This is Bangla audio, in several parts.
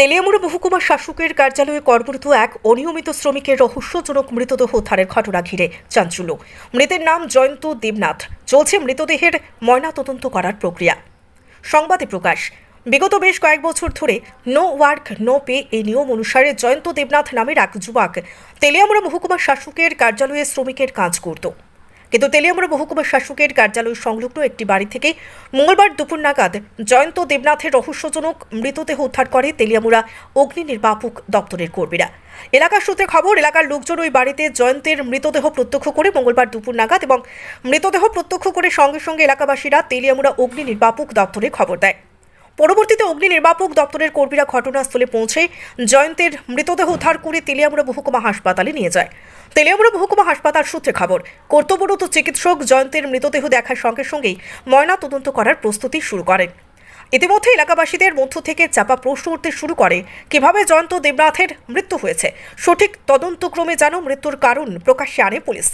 তেলিয়ামুড়া মহকুমা শাসকের কার্যালয়ে কর্মরত এক অনিয়মিত শ্রমিকের রহস্যজনক মৃতদেহ উদ্ধারের ঘটনা ঘিরে চাঞ্চল্য। মৃতের নাম জয়ন্ত দেবনাথ। চলছে মৃতদেহের ময়নাতদন্ত করার প্রক্রিয়া। সংবাদে প্রকাশ, বিগত বেশ কয়েক বছর ধরে নো ওয়ার্ক, নো পে এই নিয়ম অনুসারে জয়ন্ত দেবনাথ নামের এক যুবক তেলিয়ামুড়া মহকুমা শাসকের কার্যালয়ে শ্রমিকের কাজ করত। কিন্তু তেলিয়ামুড়া মহকুমা শাসকের কার্যালয় সংলগ্ন একটি বাড়ি থেকে মঙ্গলবার দুপুর নাগাদ জয়ন্ত দেবনাথের রহস্যজনক মৃতদেহ উদ্ধার করে তেলিয়ামুড়া অগ্নি নির্বাপক দপ্তরের কর্মীরা। এলাকার সূত্রে খবর, এলাকার লোকজন ওই বাড়িতে জয়ন্তের মৃতদেহ প্রত্যক্ষ করে মঙ্গলবার দুপুর নাগাদ এবং মৃতদেহ প্রত্যক্ষ করে সঙ্গে সঙ্গে এলাকাবাসীরা তেলিয়ামুড়া অগ্নি নির্বাপক দপ্তরে খবর দেয়। পরবর্তীতে অগ্নি নির্বাপক দপ্তরের কর্মীরা ঘটনাস্থলে পৌঁছে জয়ন্তের মৃতদেহ উদ্ধার করে তেলিয়ামুড়া মহকুমা হাসপাতালে নিয়ে যায়। তেলিয়ামুড়া মহকুমা হাসপাতাল সূত্রে খবর, কর্তব্যরত চিকিৎসক জয়ন্তের মৃতদেহ দেখার সঙ্গে সঙ্গেই ময়না তদন্ত করার প্রস্তুতি শুরু করেন। ইতিমধ্যে এলাকাবাসীদের মধ্য থেকে চাপা প্রশ্ন উঠতে শুরু করে। কীভাবে জয়ন্ত দেবনাথের মৃত্যু হয়েছে? সঠিক তদন্তক্রমে যেন মৃত্যুর কারণ প্রকাশ্যে আনে পুলিশ।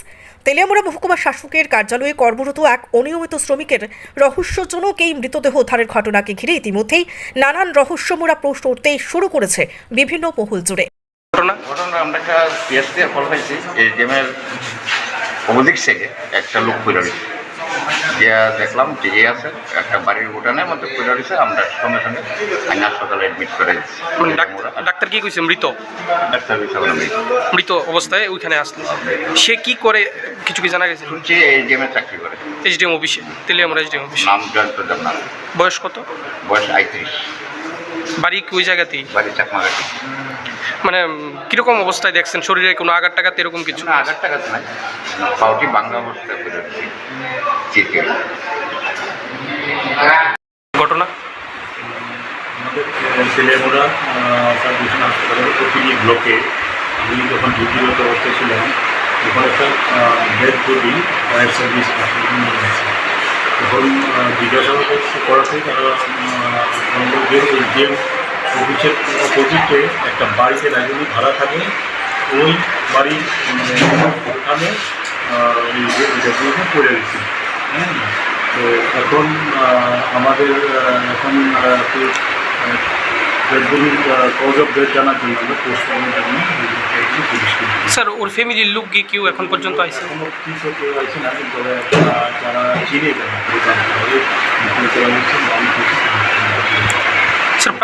তেলিয়ামুড়া মহকুমা শাসকের কার্যালয়ে কর্মরত এক অনিয়মিত শ্রমিকের রহস্যজনক এই মৃতদেহ উদ্ধারের ঘটনাকে ঘিরে ইতিমধ্যেই নানান রহস্যমূরা প্রশ্ন উঠতে শুরু করেছে বিভিন্ন মহল জুড়ে। ঘটনা? ঘটনা আমরা একটা পিএসসি এর ফল পাইছি এই গেমের থেকে একটা লোক পড়ে গিয়া দেখলাম ঠিকই আছে একটা বাড়ির উঠানের মধ্যে পড়ে রয়েছে আমরা সঙ্গে সঙ্গে আইন হাসপাতালে অ্যাডমিট করে ডাক্তার কি কইছে মৃত? ডাক্তার আমি মৃত। অবস্থায় ওইখানে আসলো। সে কি করে কিছু কি জানা গেছে? যে এই গেমে চাকরি করে। এইচডিএম অফিসে তেলিয়ামুড়া এইচডিএম অফিসে। নাম জয়ন্ত দেবনাথ। বয়স কত? বয়স আইত্রিশ। বাড়ি ওই জায়গাতেই বাড়ি চাকমাঘাটি মানে কীরকম অবস্থায় দেখছেন? শরীরে কোনো আঘাত টাকাতে এরকম কিছু? না হাজার টাকা নাই। পাউটি বাংলা অবস্থায় ঘটনা? আমাদের ছেলেমোরা সাব ডিভিশন হাসপাতালের ব্লকে আমি যখন ডিউটিরত অবস্থায় ছিলাম, তখন একটা ডেথ বডি ফায়ার তখন জিজ্ঞাসাবাদ করাতে তারা যে একটা বাড়িতে রাজনী ভাড়া থাকে, ওই বাড়ির ওখানে এই ডেথগুলোকে পড়ে গেছে। হ্যাঁ। তো এখন আমাদের এখন। স্যার ওর ফ্যামিলির লোক গিয়ে কেউ এখন পর্যন্ত থেকে স্যার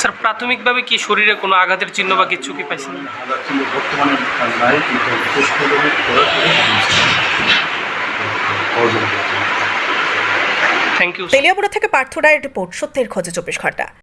স্যার, প্রাথমিকভাবে কি শরীরে কোনো আঘাতের চিহ্ন বা কিছু কি পাইছেন? থ্যাংক ইউ তেলিয়াপুরা থেকে পার্থ রায়ের রিপোর্ট, সত্যের খোঁজে চব্বিশ ঘণ্টা।